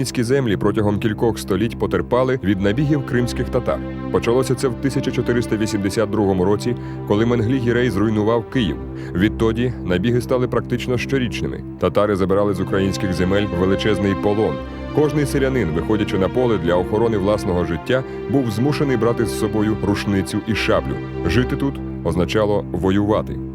Українські землі протягом кількох століть потерпали від набігів кримських татар. Почалося це в 1482 році, коли Менглі Гірей зруйнував Київ. Відтоді набіги стали практично щорічними. Татари забирали з українських земель величезний полон. Кожний селянин, виходячи на поле для охорони власного життя, був змушений брати з собою рушницю і шаблю. Жити тут означало воювати.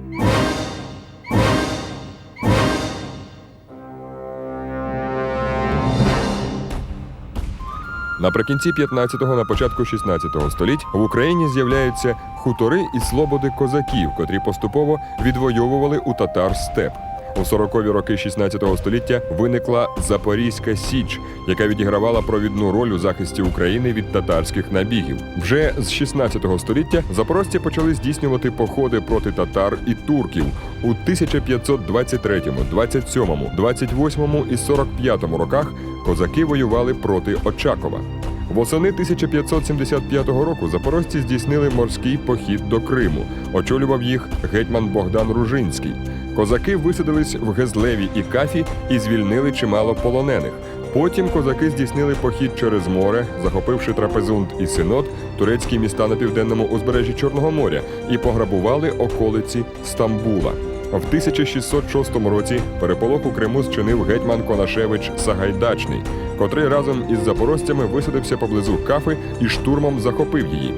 Наприкінці 15-го, на початку 16-го століть в Україні з'являються хутори і слободи козаків, котрі поступово відвоювали у татар степ. У 40-ві роки 16 століття виникла Запорізька Січ, яка відігравала провідну роль у захисті України від татарських набігів. Вже з 16 століття запорожці почали здійснювати походи проти татар і турків у 1523, 27, 28 і 45 роках. Козаки воювали проти Очакова. Восени 1575 року запорожці здійснили морський похід до Криму. Очолював їх гетьман Богдан Ружинський. Козаки висадились в Гезлеві і Кафі і звільнили чимало полонених. Потім козаки здійснили похід через море, захопивши Трапезунд і Синод, турецькі міста на південному узбережжі Чорного моря, і пограбували околиці Стамбула. В 1606 році переполох у Криму зчинив гетьман Конашевич Сагайдачний, котрий разом із запорожцями висадився поблизу Кафи і штурмом захопив її.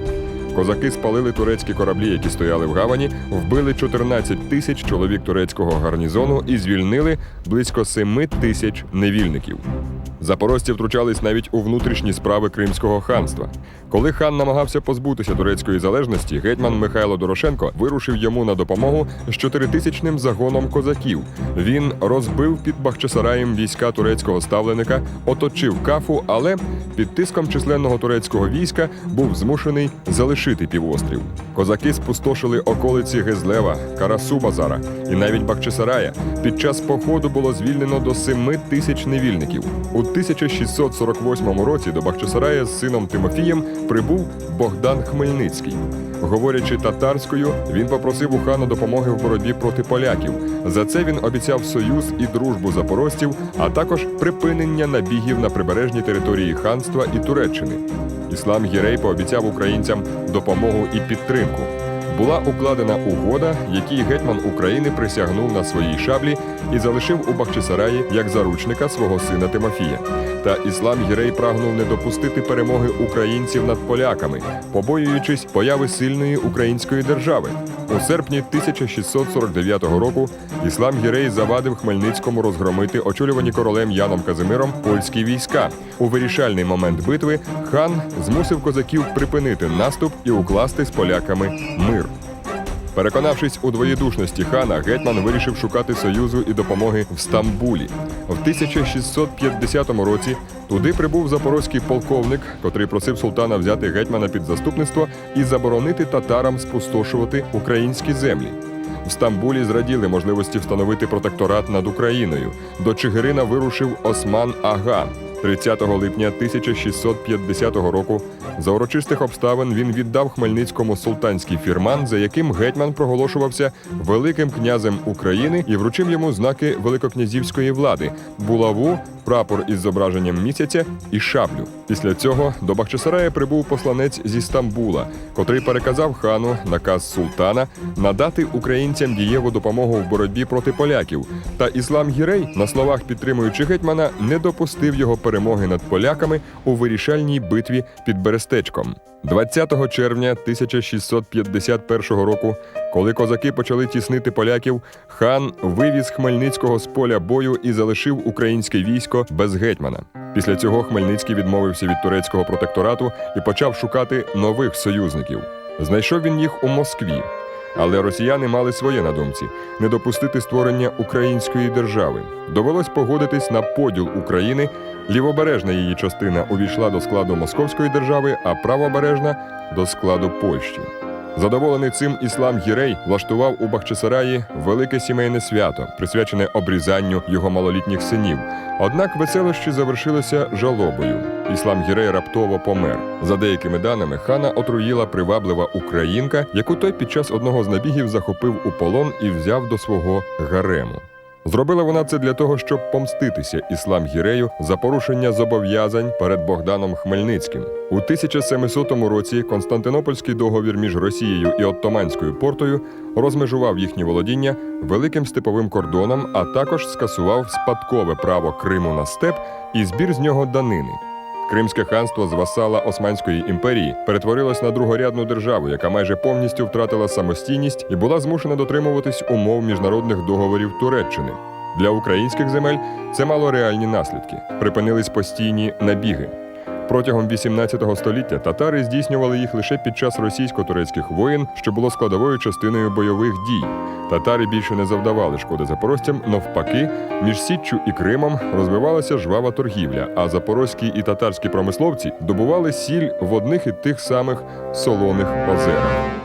Козаки спалили турецькі кораблі, які стояли в гавані, вбили 14 тисяч чоловік турецького гарнізону і звільнили близько 7 тисяч невільників. Запорожці втручались навіть у внутрішні справи Кримського ханства. Коли хан намагався позбутися турецької залежності, гетьман Михайло Дорошенко вирушив йому на допомогу з чотиритисячним загоном козаків. Він розбив під Бахчисараєм війська турецького ставленика, оточив кафу, але під тиском численного турецького війська був змушений залишити півострів. Козаки спустошили околиці Гезлева, Карасу Базара і навіть Бахчисарая. Під час походу було звільнено до 7 тисяч невільників. У 1648 році до Бахчисарая з сином Тимофієм прибув Богдан Хмельницький. Говорячи татарською, він попросив у хана допомоги в боротьбі проти поляків. За це він обіцяв союз і дружбу запорожців, а також припинення набігів на прибережній території ханства і Туреччини. Іслам Гірей пообіцяв українцям допомогу і підтримку. Була укладена угода, якій гетьман України присягнув на своїй шаблі і залишив у Бахчисараї як заручника свого сина Тимофія. Та іслам Гірей прагнув не допустити перемоги українців над поляками, побоюючись появи сильної української держави. У серпні 1649 року іслам Гірей завадив Хмельницькому розгромити очолювані королем Яном Казимиром польські війська. У вирішальний момент битви хан змусив козаків припинити наступ і укласти з поляками мир. Переконавшись у двоєдушності хана, гетьман вирішив шукати союзу і допомоги в Стамбулі. В 1650 році туди прибув запорозький полковник, котрий просив султана взяти гетьмана під заступництво і заборонити татарам спустошувати українські землі. В Стамбулі зраділи можливості встановити протекторат над Україною. До Чигирина вирушив Осман Ага. 30 липня 1650 року за урочистих обставин він віддав Хмельницькому султанський фірман, за яким гетьман проголошувався великим князем України і вручив йому знаки великокнязівської влади булаву, прапор із зображенням місяця і шаблю. Після цього до Бахчисарая прибув посланець зі Стамбула, котрий переказав хану наказ султана надати українцям дієву допомогу в боротьбі проти поляків. Та іслам Гірей, на словах підтримуючи гетьмана, не допустив його перемоги над поляками у вирішальній битві під Берестечком. 20 червня 1651 року, коли козаки почали тіснити поляків, хан вивіз Хмельницького з поля бою і залишив українське військо без гетьмана. Після цього Хмельницький відмовився від турецького протекторату і почав шукати нових союзників. Знайшов він їх у Москві. Але росіяни мали своє на думці не допустити створення української держави. Довелось погодитись на поділ України. Лівобережна її частина увійшла до складу Московської держави, а правобережна до складу Польщі. Задоволений цим іслам Гірей влаштував у Бахчисараї велике сімейне свято, присвячене обрізанню його малолітніх синів. Однак веселощі завершилися жалобою. Іслам Гірей раптово помер. За деякими даними, хана отруїла приваблива українка, яку той під час одного з набігів захопив у полон і взяв до свого гарему. Зробила вона це для того, щоб помститися іслам Гірею за порушення зобов'язань перед Богданом Хмельницьким. У 1700 році Константинопольський договір між Росією і Оттоманською портою розмежував їхні володіння великим степовим кордоном, а також скасував спадкове право Криму на степ і збір з нього данини. Кримське ханство з васала Османської імперії перетворилось на другорядну державу, яка майже повністю втратила самостійність і була змушена дотримуватись умов міжнародних договорів Туреччини. Для українських земель це мало реальні наслідки. Припинились постійні набіги. Протягом 18 століття татари здійснювали їх лише під час російсько-турецьких воєн, що було складовою частиною бойових дій. Татари більше не завдавали шкоди запорожцям, навпаки, між Січчю і Кримом розвивалася жвава торгівля, а запорозькі і татарські промисловці добували сіль в одних і тих самих солоних озерах.